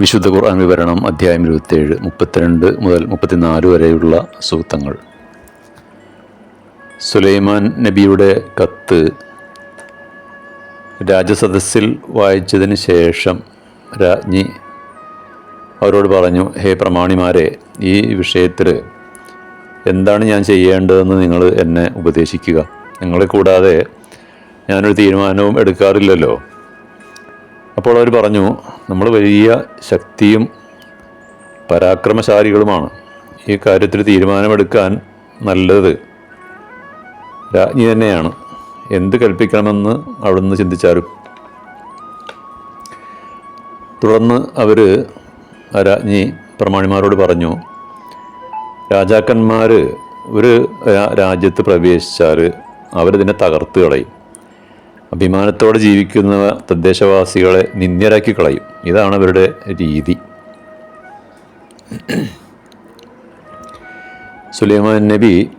വിശുദ്ധ ഖുർആൻ വിവരണം അധ്യായം ഇരുപത്തേഴ് മുപ്പത്തിരണ്ട് മുതൽ മുപ്പത്തിനാല് വരെയുള്ള സൂക്തങ്ങൾ സുലൈമാൻ നബിയുടെ കത്ത് രാജസദസ്സിൽ വായിച്ചതിന് ശേഷം രാജ്ഞി അവരോട് പറഞ്ഞു ഹേ പ്രമാണിമാരെ ഈ വിഷയത്തിൽ എന്താണ് ഞാൻ ചെയ്യേണ്ടതെന്ന് നിങ്ങൾ എന്നെ ഉപദേശിക്കുക. നിങ്ങളെ കൂടാതെ ഞാനൊരു തീരുമാനവും എടുക്കാറില്ലല്ലോ. അപ്പോൾ അവർ പറഞ്ഞു നമ്മൾ വലിയ ശക്തിയും പരാക്രമശാലികളുമാണ്. ഈ കാര്യത്തിൽ തീരുമാനമെടുക്കാൻ നല്ലത് രാജ്ഞി തന്നെയാണ്. എന്ത് കൽപ്പിക്കണമെന്ന് അവിടുന്ന് ചിന്തിച്ചാലും. തുടർന്ന് അവർ രാജ്ഞി പ്രമാണിമാരോട് പറഞ്ഞു രാജാക്കന്മാർ ഒരു രാജ്യത്ത് പ്രവേശിച്ചാൽ അവരതിനെ തകർത്ത് കളയും. അഭിമാനത്തോടെ ജീവിക്കുന്ന തദ്ദേശവാസികളെ നിന്ദ്യരാക്കി കളയും. ഇതാണ് അവരുടെ രീതി. സുലൈമാൻ നബി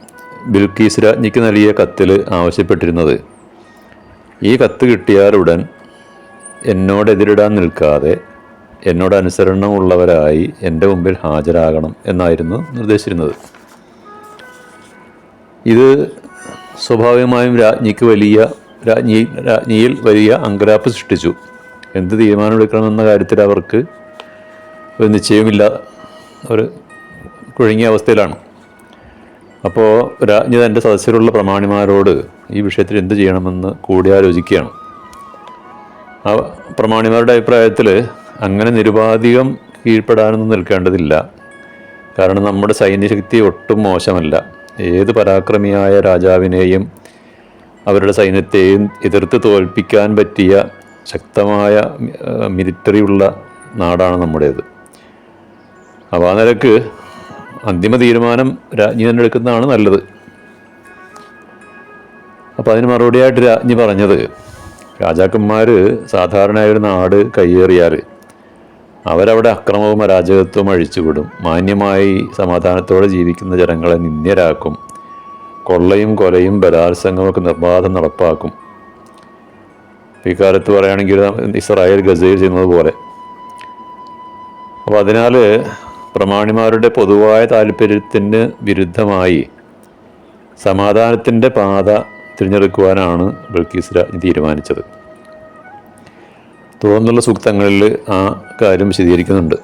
ബിൽക്കീസ് രാജ്ഞിക്ക് നൽകിയ കത്തിൽ ആവശ്യപ്പെട്ടിരുന്നത് ഈ കത്ത് കിട്ടിയാലുടൻ എന്നോടെതിരിടാൻ നിൽക്കാതെ എന്നോട് അനുസരണമുള്ളവരായി എന്റെ മുമ്പിൽ ഹാജരാകണം എന്നായിരുന്നു നിർദ്ദേശിച്ചിരുന്നത്. ഇത് സ്വാഭാവികമായും രാജ്ഞിക്ക് വലിയ രാജ്ഞി രാജ്ഞിയിൽ വലിയ അങ്കലാപ്പ് സൃഷ്ടിച്ചു. എന്ത് തീരുമാനമെടുക്കണമെന്ന കാര്യത്തിൽ അവർക്ക് ഒരു നിശ്ചയമില്ല ഒരു കുഴങ്ങിയ അവസ്ഥയിലാണ്. അപ്പോൾ രാജ്ഞി തന്റെ സദസ്സിലുള്ള പ്രമാണിമാരോട് ഈ വിഷയത്തിൽ എന്ത് ചെയ്യണമെന്ന് കൂടിയാലോചിക്കുകയാണ് ആ പ്രമാണിമാരുടെ അഭിപ്രായത്തിൽ അങ്ങനെ നിരുപാധികം കീഴ്പ്പെടാനൊന്നും നിൽക്കേണ്ടതില്ല. കാരണം നമ്മുടെ സൈന്യശക്തി ഒട്ടും മോശമല്ല. ഏത് പരാക്രമിയായ രാജാവിനെയും അവരുടെ സൈന്യത്തെയും എതിർത്ത് തോൽപ്പിക്കാൻ പറ്റിയ ശക്തമായ മിലിറ്ററി ഉള്ള നാടാണ് നമ്മുടേത്. അപ്പോൾ ആ നിലയ്ക്ക് അന്തിമ തീരുമാനം രാജ്ഞി തന്നെ എടുക്കുന്നതാണ് നല്ലത്. അപ്പോൾ അതിന് മറുപടിയായിട്ട് രാജ്ഞി പറഞ്ഞത് രാജാക്കന്മാർ സാധാരണ ഒരു നാട് കയ്യേറിയാൽ അവരവിടെ അക്രമവും അരാജകത്വവും അഴിച്ചുവിടും. മാന്യമായി സമാധാനത്തോടെ ജീവിക്കുന്ന ജനങ്ങളെ നിന്ദ്യരാക്കും. കൊള്ളയും കൊലയും ബലാത്സംഗമൊക്കെ നിർബാധം നടപ്പാക്കും. ഇക്കാലത്ത് പറയുകയാണെങ്കിൽ ഇസ്രായേൽ ഗസയിൽ ചെയ്യുന്നത് പോലെ. അപ്പോൾ അതിനാൽ പ്രമാണിമാരുടെ പൊതുവായ താല്പര്യത്തിന് വിരുദ്ധമായി സമാധാനത്തിന്റെ പാത തിരഞ്ഞെടുക്കുവാനാണ് ബൽക്കീസ് രാജ്ഞി തീരുമാനിച്ചത്. തുടർന്നുള്ള സൂക്തങ്ങളിൽ ആ കാര്യം വിശദീകരിക്കുന്നുണ്ട്.